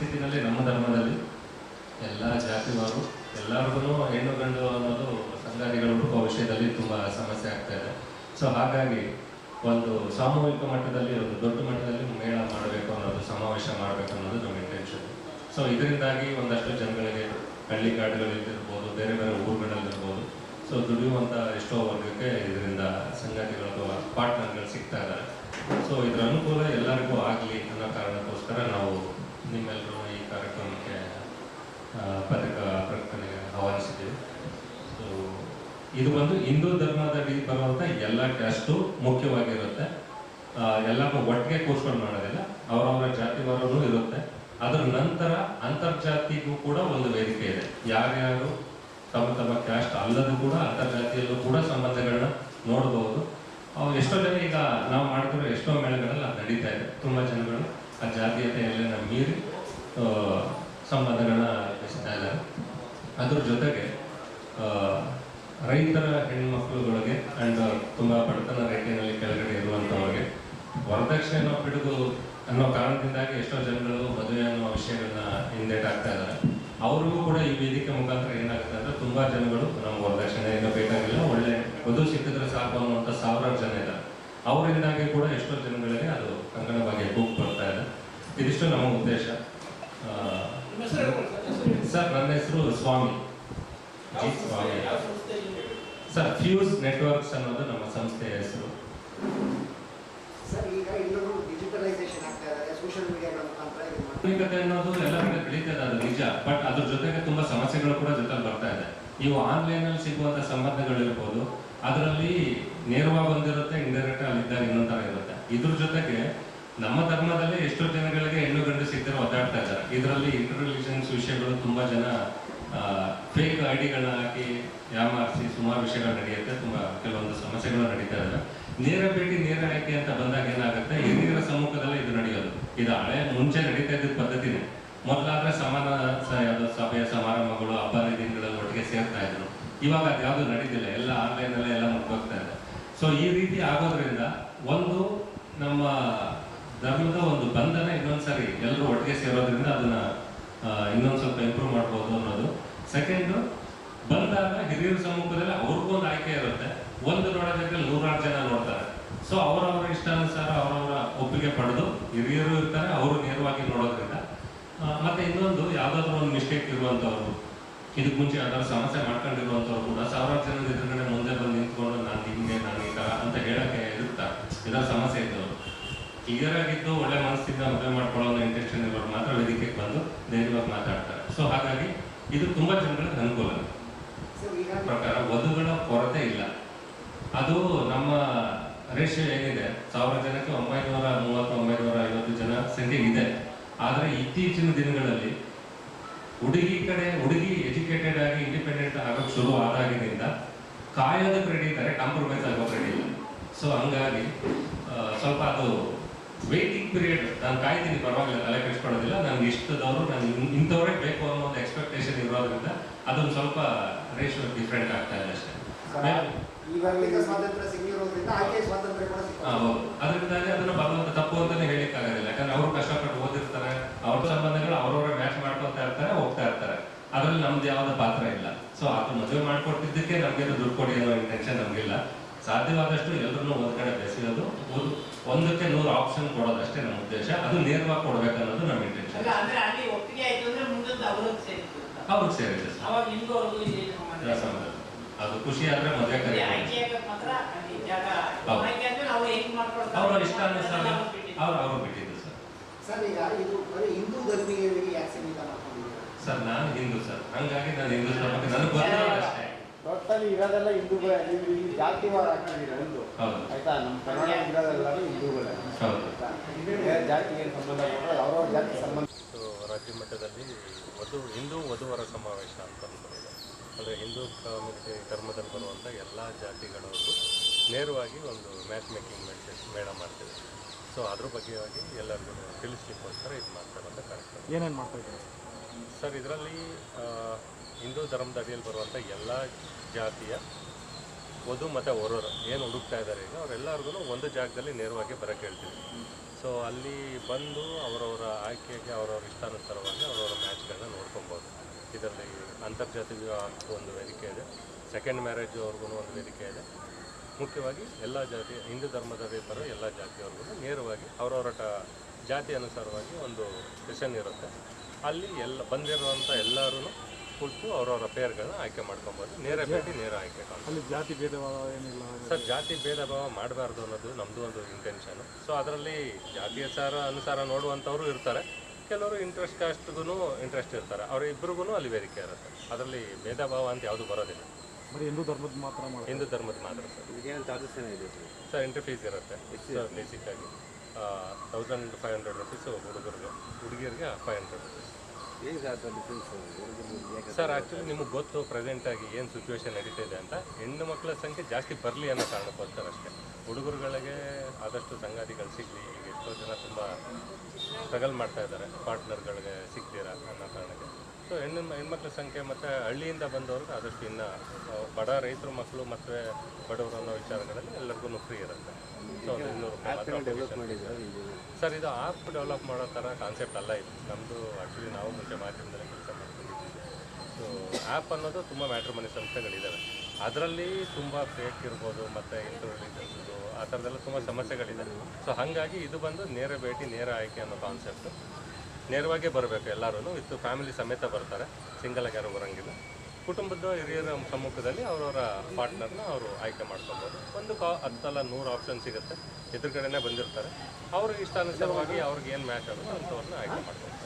ನಿಟ್ಟಿನಲ್ಲಿ ನಮ್ಮ ಧರ್ಮದಲ್ಲಿ ಎಲ್ಲ ಜಾತಿವಾರು ಎಲ್ಲರಿಗೂ ಹೆಣ್ಣು, ಗಂಡು ಅನ್ನೋದು ಸಂಗಾತಿಗಳು ಹುಡುಕುವ ವಿಷಯದಲ್ಲಿ ತುಂಬ ಸಮಸ್ಯೆ ಆಗ್ತಾ ಇದೆ. ಸೊ ಹಾಗಾಗಿ ಒಂದು ಸಾಮೂಹಿಕ ಮಟ್ಟದಲ್ಲಿ, ಒಂದು ದೊಡ್ಡ ಮಟ್ಟದಲ್ಲಿ ಮೇಳ ಮಾಡಬೇಕು ಅನ್ನೋದು, ಸಮಾವೇಶ ಮಾಡಬೇಕು ಅನ್ನೋದು ನಮ್ಮ ಇಂಟೆನ್ಷನ್ ಸೊ ಇದರಿಂದಾಗಿ ಒಂದಷ್ಟು ಜನಗಳಿಗೆ ಹಳ್ಳಿ ಕಾಡುಗಳಲ್ಲಿರ್ಬೋದು ಬೇರೆ ಬೇರೆ ಊರುಗಳಲ್ಲಿರ್ಬೋದು ಸೊ ದುಡಿಯುವಂಥ ಎಷ್ಟೋ ವರ್ಗಕ್ಕೆ ಇದರಿಂದ ಸಂಗಾತಿಗಳು ಅಥವಾ ಪಾರ್ಟ್ನರ್ಗಳು ಸಿಗ್ತಾ ಇದ್ದಾರೆ. ಸೊ ಇದರ ಅನುಕೂಲ ಎಲ್ಲರಿಗೂ ಆಗಲಿ ಅನ್ನೋ ಕಾರಣಕ್ಕೋಸ್ಕರ ನಾವು ಕಾರ್ಯಕ್ರಮಕ್ಕೆ ಆ, ಪ್ರಕಟಣೆ ಆಹ್ವಾನಿಸಿದ್ದೀವಿ ಸೊ ಇದು ಬಂದು ಹಿಂದೂ ಧರ್ಮದಲ್ಲಿ ಬರುವಂಥ ಎಲ್ಲ ಕ್ಯಾಸ್ಟು ಮುಖ್ಯವಾಗಿರುತ್ತೆ. ಎಲ್ಲ ಎಲ್ಲರೂ ಒಟ್ಟಿಗೆ ಕೂರ್ಸ್ಕೊಂಡು ಮಾಡೋದಿಲ್ಲ. ಅವರವರ ಜಾತಿವಾರನೂ ಇರುತ್ತೆ. ಅದರ ನಂತರ ಅಂತರ್ಜಾತಿಗೂ ಕೂಡ ಒಂದು ವೇದಿಕೆ ಇದೆ. ಯಾರ್ಯಾರು ತಮ್ಮ ತಮ್ಮ ಕ್ಯಾಸ್ಟ್ ಅಲ್ಲದೂ ಕೂಡ ಅಂತರ್ಜಾತಿಯಲ್ಲೂ ಕೂಡ ಸಂಬಂಧಗಳನ್ನ ನೋಡಬಹುದು ಅವ್ರು ಎಷ್ಟೋ ಜನ ಈಗ ನಾವು ಮಾಡ್ತಿರೋ ಎಷ್ಟೋ ಮೇಳಗಳಲ್ಲಿ ಅದು ನಡೀತಾ ಇದೆ. ತುಂಬ ಜನಗಳು ಆ ಜಾತೀಯತೆಯಲ್ಲೆಲ್ಲ ಮೀರಿ ಸಂಬಂಧಗಳನ್ನ ಇದ್ದಾರೆ. ಅದ್ರ ಜೊತೆಗೆ ರೈತರ ಹೆಣ್ಮಕ್ಳುಗಳಿಗೆ ಅಂಡ್ ತುಂಬ ಬಡತನ ರೇಖೆಯಲ್ಲಿ ಕೆಳಗಡೆ ಇರುವಂಥವ್ರಿಗೆ ವರದಕ್ಷಿಣೆ ಬಿಡುಗು ಅನ್ನೋ ಕಾರಣದಿಂದಾಗಿ ಎಷ್ಟೋ ಜನಗಳು ಮದುವೆ ಅನ್ನೋ ವಿಷಯಗಳನ್ನ ಹಿಂದೇಟಾಗ್ತಾ ಇದ್ದಾರೆ. ಅವ್ರಿಗೂ ಕೂಡ ಈ ವೇದಿಕೆ ಮುಖಾಂತರ ಏನಾಗುತ್ತೆ ಅಂದ್ರೆ ತುಂಬಾ ಜನಗಳು, ನಮ್ಗೆ ವರದಕ್ಷಿಣೆ ಏನೋ ಬೇಕಾಗಿಲ್ಲ, ಒಳ್ಳೆ ವಧು ಸಿಕ್ಕಿದ್ರೆ ಸಾಕು ಅನ್ನುವಂಥ ಸಾವಿರಾರು ಜನ ಇದ್ದಾರೆ. ಅವರಿಂದಾಗಿ ಕೂಡ ಎಷ್ಟೋ ಜನಗಳಿಗೆ ಅದು ಕಂಗನವಾಗಿ ಬಗ್ಗೆ ಕೂಗ್ ಬರ್ತಾ ಇದೆ. ಇದಿಷ್ಟು ನಮ್ಮ ಉದ್ದೇಶ. ಸರ್ ನನ್ನ ಹೆಸರು Swami. G Swami. Sir fuse networks ಅನ್ನೋದು ನಮ್ಮ ಸಂಸ್ಥೆಯ ಹೆಸರು. ಆಧುನಿಕತೆ ಅನ್ನೋದು ಎಲ್ಲ ಕಡೆ ಬೆಳೀತದೆ ಅದು ನಿಜ. ಬಟ್ ಅದ್ರ ಜೊತೆಗೆ ತುಂಬಾ ಸಮಸ್ಯೆಗಳು ಕೂಡ ಜೊತೆ ಬರ್ತಾ ಇದೆ. ಇವು ಆನ್ಲೈನ್ ಅಲ್ಲಿ ಸಿಗುವಂತ ಸಂಬಂಧಗಳು ಇರ್ಬೋದು ಅದರಲ್ಲಿ ನೇರವಾಗಿ ಬಂದಿರುತ್ತೆ ಇಂಡೈರೆಕ್ಟ್ ಅಲ್ಲಿದ್ದಾಗ ಇನ್ನೊಂದ್ ತರ ಇರುತ್ತೆ. ಇದ್ರ ಜೊತೆಗೆ ನಮ್ಮ ಧರ್ಮದಲ್ಲಿ ಎಷ್ಟೋ ಜನಗಳಿಗೆ ಹೆಣ್ಣು ಗಂಡು ಸಿಗ್ತಾರೆ ಒದ್ದಾಡ್ತಾ ಇದ್ದಾರೆ ಇದರಲ್ಲಿ ಇಂಟರ್ ವಿಷಯಗಳು ತುಂಬಾ ಜನ ಫೇಕ್ ಐಡಿಗಳನ್ನ ಹಾಕಿ ಯಾಮಾರಿಸಿ ಸುಮಾರು ವಿಷಯಗಳು ನಡೆಯುತ್ತೆ, ತುಂಬಾ ಕೆಲವೊಂದು ಸಮಸ್ಯೆಗಳು ನಡೀತಾ ಇದೆ ನೇರ ಭೇಟಿ, ನೇರ ಆಯ್ಕೆ ಅಂತ ಬಂದಾಗ ಏನಾಗುತ್ತೆ? ಹಿರಿಯರ ಸಮ್ಮುಖದಲ್ಲಿ ಇದು ನಡೆಯೋದು. ಇದು ಹಳೆ, ಮುಂಚೆ ನಡೀತಾ ಇದ್ದ ಪದ್ಧತಿನೇ. ಮೊದಲಾದ್ರೆ ಸಮಾನ ಸಭೆಯ ಸಮಾರಂಭಗಳು, ಹಬ್ಬ ದಿನಗಳಲ್ಲಿ ಒಟ್ಟಿಗೆ ಸೇರ್ತಾ ಇದ್ರು. ಇವಾಗ ಅದ್ಯಾವುದು ನಡೀತಿಲ್ಲ. ಎಲ್ಲ ಆನ್ಲೈನ್ ಅಲ್ಲೇ ಎಲ್ಲ ಮುಗ್ದೋಗ್ತಾ ಇದೆ. ಸೊ ಈ ರೀತಿ ಆಗೋದ್ರಿಂದ ಒಂದು ನಮ್ಮ ಧರ್ಮದ ಒಂದು ಬಂಧನ ಇನ್ನೊಂದ್ಸರಿ ಎಲ್ಲರೂ ಒಟ್ಟಿಗೆ ಸೇರೋದ್ರಿಂದ ಅದನ್ನ ಆ, ಇನ್ನೊಂದ್ ಸ್ವಲ್ಪ ಇಂಪ್ರೂವ್ ಮಾಡ್ಬೋದು ಅನ್ನೋದು. ಸೆಕೆಂಡ್ ಬಂದಾಗ ಹಿರಿಯರ ಸಮ್ಮುಖದಲ್ಲಿ ಅವ್ರಿಗೂ ಒಂದು ಆಯ್ಕೆ ಇರುತ್ತೆ. ಒಂದು ನೋಡೋದಕ್ಕೆ ನೂರಾರು ಜನ ನೋಡ್ತಾರೆ. ಸೊ ಅವರವರ ಇಷ್ಟಾನುಸಾರ ಅವರವರ ಒಪ್ಪಿಗೆ ಪಡೆದು ಹಿರಿಯರು ಇರ್ತಾರೆ, ಅವರು ನೇರವಾಗಿ ನೋಡೋದ್ರಿಂದ. ಮತ್ತೆ ಇನ್ನೊಂದು, ಯಾವ್ದಾದ್ರು ಒಂದು ಮಿಸ್ಟೇಕ್ ಇರುವಂತವ್ರು ಇದಕ್ಕೆ ಮುಂಚೆ ಯಾವ್ದಾದ್ರು ಸಮಸ್ಯೆ ಮಾಡ್ಕೊಂಡಿರುವಂತವ್ರು ಕೂಡ ಸಾವಿರಾರು ಜನ ಎದುರುಗಡೆ ಇದು ತುಂಬಾ ಜನಗಳಿಗೆ ಅನುಕೂಲ. ಪ್ರಕಾರ ವಧುಗಳ ಕೊರತೆ ಇಲ್ಲ. ಅದು ನಮ್ಮ ರೇಷಿಯೋ ಏನಿದೆ ಸಾವಿರ ಜನಕ್ಕೆ ಒಂಬೈನೂರ ಮೂವತ್ತು ಒಂಬೈನೂರ ಐವತ್ತು ಜನ ಸಂಖ್ಯೆ ಇದೆ. ಆದರೆ ಇತ್ತೀಚಿನ ದಿನಗಳಲ್ಲಿ ಹುಡುಗಿ ಕಡೆ ಹುಡುಗಿ ಎಜುಕೇಟೆಡ್ ಆಗಿ ಇಂಡಿಪೆಂಡೆಂಟ್ ಆಗೋಕ್ಕೆ ಶುರು ಆದಾಗಿನಿಂದ ಕಾಯೋದಕ್ಕೆ ರೆಡಿ ಇದ್ದಾರೆ ಕಾಂಪ್ರಮೈಸ್ ಆಗೋ ಇಲ್ಲ. ಸೊ ಹಂಗಾಗಿ ಸ್ವಲ್ಪ ಅದು ವೇಟಿಂಗ್ ಪೀರಿಯಡ್ ನಾನು ಕಾಯ್ತೀನಿ ಪರವಾಗಿಲ್ಲ ತಲೆ ಕೆಡಿಸ್ಕೊಳ್ಳೋದಿಲ್ಲ ನನಗೆ ಇಷ್ಟದವರು ನಾನು ಇಂಥವ್ರೇ ಬೇಕು ಅನ್ನೋ ಒಂದು ಎಕ್ಸ್ಪೆಕ್ಟೇಷನ್ ಇರೋದ್ರಿಂದ ಅದೊಂದು ಸ್ವಲ್ಪ ರೇಷಿಯೋ ಡಿಫ್ರೆಂಟ್ ಆಗ್ತಾ ಇದೆ ಅಷ್ಟೇ. ಸ್ವಾತಂತ್ರ್ಯ ಸಿಗಿರೋದ್ರಿಂದ ಆಯ್ಕೆ ಸ್ವಾತಂತ್ರ್ಯ ಕೂಡ ಹೌದು. ಅದರಿಂದಾಗಿ ಅದನ್ನ ಬರುವಂತ ತಪ್ಪು ಅಂತಾನೆ ಹೇಳಿಕ್ಕಾಗೋದಿಲ್ಲ ಯಾಕಂದ್ರೆ ಅವರು ಕಷ್ಟಪಟ್ಟು ಓದಿರ್ತಾರೆ ಅವ್ರ ಸಂಬಂಧಗಳು ಅವ್ರವ್ರ ಮ್ಯಾಚ್ ಮಾಡ್ಕೊತಾ ಇರ್ತಾರೆ ಹೋಗ್ತಾ ಇರ್ತಾರೆ. ಅದರಲ್ಲಿ ನಮ್ದು ಯಾವ್ದು ಪಾತ್ರ ಇಲ್ಲ. ಸೊ ಅದು ಮದುವೆ ಮಾಡ್ಕೊಟ್ಟಿದ್ದಕ್ಕೆ ನಮ್ಗೆ ದುಡ್ಡು ಕೊಡಿ ಅನ್ನೋ ಇಂಟೆನ್ಷನ್ ನಮ್ಗಿಲ್ಲ. ಸಾಧ್ಯವಾದಷ್ಟು ಎಲ್ಲರನ್ನೂ ಒಂದ್ ಕಡೆ ಬೆಸೆಯೋದು ಒಂದು ಒಂದಕ್ಕೆ ನೂರು ಆಪ್ಷನ್ ಕೊಡೋದಷ್ಟೇ ನಮ್ಮ ಉದ್ದೇಶ. ಅದು ನೇರವಾಗಿ ಕೊಡ್ಬೇಕನ್ನೋದು ನಮ್ಮ ಇಂಟೆನ್ಷನ್ ಸೇರಿದೆ ಸರ್ ಅವಾಗ ನಿಮ್ಗೂ ಅವ್ರಿಗೂ ಸಂಬಂಧ ಸಂಬಂಧ. ಅದು ಖುಷಿ ಆದ್ರೆ ಮದುವೆ ಆಯ್ಕೆ ಮಾತ್ರ ಅಲ್ಲಿ ಜಾಗ. ಆಯ್ಕೆ ಅಂದ್ರೆ ಅವ್ರು ಹೆಂಗ್ ಮಾಡ್ಕೊಳ್ತಾರೆ? ಅವ್ರ ಬಿಟ್ಟಿದ್ದು. ಅವ್ರು ಅವ್ರು ಬಿಟ್ಟಿದ್ದು ಸರ್. ಸರ್ ಈಗ ಇದು ಬರೀ ಹಿಂದೂ ಧರ್ಮೀಯರಿಗೆ ಯಾಕೆ ಸೀಮಿತ ಮಾಡ್ಕೊಂಡಿದ್ದೀರಾ? ಸರ್ ನಾನು ಹಿಂದೂ ಸರ್. ಹಂಗಾಗಿ ನಾನು ಹಿಂದೂ ಧರ್ಮಕ್ಕೆ ನನಗೆ ಗೊತ್ತಿರೋದಷ್ಟೇ ಟೋಟಲಿ ಇರೋದೆಲ್ಲ ಹಿಂದೂಗಳೇ. ನೀವು ಇಲ್ಲಿ ಜಾತಿವಾರ ಹಾಕಿದ್ದೀರ ಒಂದು ಹೌದು. ಆಯ್ತಾ? ನಮ್ಮ ಕನ್ನಡ ಇರೋದೆಲ್ಲರೂ ಹಿಂದೂಗಳೇ. ಜಾತಿಗೆ ಏನು ಸಂಬಂಧ ಕೊಟ್ಟರೆ ಅವ್ರವ್ರ ಜಾತಿ ಸಂಬಂಧ ರಾಜ್ಯ ಮಟ್ಟದಲ್ಲಿ ವಧು ಹಿಂದೂ ವಧುವರ ಸಮಾವೇಶ ಅಂತ ಅಂದ್ಕೊಂಡಿದೆ ಅಂದರೆ ಹಿಂದೂ ಕಮ್ಯುನಿಟಿ ಧರ್ಮದಲ್ಲಿ ಬರುವಂಥ ಎಲ್ಲ ಜಾತಿಗಳವರು ನೇರವಾಗಿ ಒಂದು ಮ್ಯಾಚ್ ಮೇಕಿಂಗ್ ಮೇಳ ಮೇಳ ಮಾಡ್ತೀವಿ ಸೊ ಅದ್ರ ಬಗ್ಗೆಯಾಗಿ ಎಲ್ಲರಿಗೂ ತಿಳಿಸ್ಲಿಕ್ಕೋಸ್ಕರ ಇದು ಮಾಡ್ತಾರಂಥ ಕಾರ್ಯಕ್ರಮ. ಏನೇನು ಮಾಡ್ತಾ ಇದ್ದೀರಿ? ಸರ್ ಇದರಲ್ಲಿ ಹಿಂದೂ ಧರ್ಮದ ಅಡಿಯಲ್ಲಿ ಬರುವಂಥ ಎಲ್ಲ ಜಾತಿಯ ವಧು ಮತ್ತು ಹೊರರು ಏನು ಹುಡುಕ್ತಾ ಇದ್ದಾರೆ ಈಗ ಅವರೆಲ್ಲರಿಗೂ ಒಂದು ಜಾಗದಲ್ಲಿ ನೇರವಾಗಿ ಬರೋಕ್ಕೆ ಹೇಳ್ತೀವಿ ಸೊ ಅಲ್ಲಿ ಬಂದು ಅವರವರ ಆಯ್ಕೆಗೆ, ಅವರವರ ಇಷ್ಟಾನುಸಾರವಾಗಿ ಅವರವರ ಮ್ಯಾಚ್ಗಳನ್ನ ನೋಡ್ಕೊಬೋದು. ಇದರಲ್ಲಿ ಅಂತರ್ಜಾತಿ ವಿವಾಹಕ್ಕೂ ಒಂದು ವೇದಿಕೆ ಇದೆ. ಸೆಕೆಂಡ್ ಮ್ಯಾರೇಜ್ ಅವ್ರಿಗೂ ಒಂದು ವೇದಿಕೆ ಇದೆ. ಮುಖ್ಯವಾಗಿ ಎಲ್ಲ ಜಾತಿ, ಹಿಂದೂ ಧರ್ಮದ ಬರೋ ಎಲ್ಲ ಜಾತಿಯವ್ರಿಗೂ ನೇರವಾಗಿ ಅವರವರ ಜಾತಿ ಅನುಸಾರವಾಗಿ ಒಂದು ಸೆಷನ್ ಇರುತ್ತೆ. ಅಲ್ಲಿ ಎಲ್ಲ ಬಂದಿರುವಂಥ ಎಲ್ಲರೂ ಕೂತು ಅವರವರ ಪೇರ್ಗಳನ್ನ ಆಯ್ಕೆ ಮಾಡ್ಕೊಬೋದು. ನೇರ ಭೇಟಿ ನೇರ ಆಯ್ಕೆ. ಅಲ್ಲಿ ಜಾತಿ ಭೇದ ಭಾವ ಏನಿಲ್ಲ ಸರ್ ಜಾತಿ ಭೇದ ಭಾವ ಮಾಡಬಾರ್ದು ಅನ್ನೋದು ನಮ್ಮದು ಒಂದು ಇಂಟೆನ್ಷನ್ ಸೊ ಅದರಲ್ಲಿ ಜಾತಿಯ ಸಾರ ಅನುಸಾರ ನೋಡುವಂಥವ್ರು ಇರ್ತಾರೆ. ಕೆಲವರು ಇಂಟ್ರೆಸ್ಟ್ ಕಾಸ್ಟ್ಗೂ ಇಂಟ್ರೆಸ್ಟ್ ಇರ್ತಾರೆ. ಅವ್ರ ಇಬ್ಬರಿಗೂ ಅಲ್ಲಿ ವೇದಿಕೆ ಇರುತ್ತೆ. ಅದರಲ್ಲಿ ಭೇದ ಭಾವ ಅಂತ ಯಾವುದು ಬರೋದಿಲ್ಲ. ಬರೀ ಹಿಂದೂ ಧರ್ಮದ ಮಾತ್ರ ಹಿಂದೂ ಧರ್ಮದ ಮಾತ್ರ ಸರ್. ಏನಿದೆ ಸರ್? ಸರ್ ಎಂಟ್ರಿ ಫೀಸ್ ಇರುತ್ತೆ. ಸರ್ ಆಗಿ ತೌಸಂಡ್ ಫೈವ್ ಹಂಡ್ರೆಡ್ ರುಪೀಸು ಹುಡುಗರಿಗೆ ಹುಡುಗಿಯರಿಗೆ five hundred rupees sir actually ನಿಮಗೆ ಗೊತ್ತು ಪ್ರೆಸೆಂಟ್ ಆಗಿ ಏನು ಸಿಚುವೇಶನ್ ನಡೀತಾ ಇದೆ ಅಂತ. ಹೆಣ್ಣು ಮಕ್ಕಳ ಸಂಖ್ಯೆ ಜಾಸ್ತಿ ಬರಲಿ ಅನ್ನೋ ಕಾರಣಕ್ಕೋಸ್ಕರ ಅಷ್ಟೇ. ಹುಡುಗರುಗಳಿಗೆ ಆದಷ್ಟು ಸಂಗಾತಿಗಳು ಸಿಗಲಿ ಈಗ ಎಷ್ಟೋ ಜನ ತುಂಬ ಸ್ಟ್ರಗಲ್ ಮಾಡ್ತಾ ಇದ್ದಾರೆ. ಪಾರ್ಟ್ನರ್ಗಳಿಗೆ ಸಿಗ್ತೀರಾ ಅನ್ನೋ ಕಾರಣಕ್ಕೆ. ಸೊ ಹೆಣ್ಣು ಹೆಣ್ಮಕ್ಳ ಸಂಖ್ಯೆ ಮತ್ತು ಹಳ್ಳಿಯಿಂದ ಬಂದವ್ರಿಗೆ ಆದಷ್ಟು ಇನ್ನು ಬಡ ರೈತರು ಮಕ್ಕಳು ಮತ್ತು ಬಡವರು ಅನ್ನೋ ವಿಚಾರಗಳಲ್ಲಿ ಎಲ್ಲರಿಗೂ ಫ್ರೀ ಇರುತ್ತೆ. ಸೊ ಅದು ಇನ್ನೂರು ಸರ್ ಇದು? ಆ್ಯಪ್ ಡೆವಲಪ್ ಮಾಡೋ ಥರ ಕಾನ್ಸೆಪ್ಟ್ ಅಲ್ಲ ಇದು. ನಮ್ಮದು ಆ್ಯಕ್ಚುಲಿ ನಾವು ಮುಂಚೆ ಮಾಧ್ಯಮದಲ್ಲಿ ಕೆಲಸ ಮಾಡ್ಕೊಂಡಿದ್ದೀವಿ ಸೊ ಆ್ಯಪ್ ಅನ್ನೋದು ತುಂಬ ಮ್ಯಾಟ್ರಿಮನಿ ಸಂಸ್ಥೆಗಳಿದ್ದಾವೆ ಅದರಲ್ಲಿ ತುಂಬ ಫೇಕ್ ಇರ್ಬೋದು ಮತ್ತು ಇರ್ಬೋದು ಆ ಥರದ್ದೆಲ್ಲ ತುಂಬ ಸಮಸ್ಯೆಗಳಿದೆ ಸೊ ಹಾಗಾಗಿ ಇದು ಬಂದು ನೇರ ಭೇಟಿ ನೇರ ಆಯ್ಕೆ ಅನ್ನೋ ಕಾನ್ಸೆಪ್ಟು ನೇರವಾಗಿ ಬರಬೇಕು ಎಲ್ಲರೂ ವಿತ್ ಫ್ಯಾಮಿಲಿ ಸಮೇತ ಬರ್ತಾರೆ. ಸಿಂಗಲ್ ಆಗಿ ಯಾರು ಬರೋಂಗಿಲ್ಲ. ಕುಟುಂಬದ ಹಿರಿಯರ ಸಮ್ಮುಖದಲ್ಲಿ ಅವರವರ ಪಾರ್ಟ್ನರ್ನ ಅವರು ಆಯ್ಕೆ ಮಾಡ್ಕೊಬೋದು. ಒಂದು ಕಾ, ಹತ್ತಲ್ಲ ನೂರು ಆಪ್ಷನ್ ಸಿಗುತ್ತೆ. ಎದುರುಗಡೆನೇ ಕಡೆನೇ ಬಂದಿರ್ತಾರೆ. ಅವ್ರಿಗೆ ಇಷ್ಟಾನುಸಾರವಾಗಿ ಅವ್ರಿಗೆ ಏನು ಮ್ಯಾಚ್ ಆಗುತ್ತೆ ಅಂಥವ್ರನ್ನ ಆಯ್ಕೆ ಮಾಡ್ಕೊಬೋದು.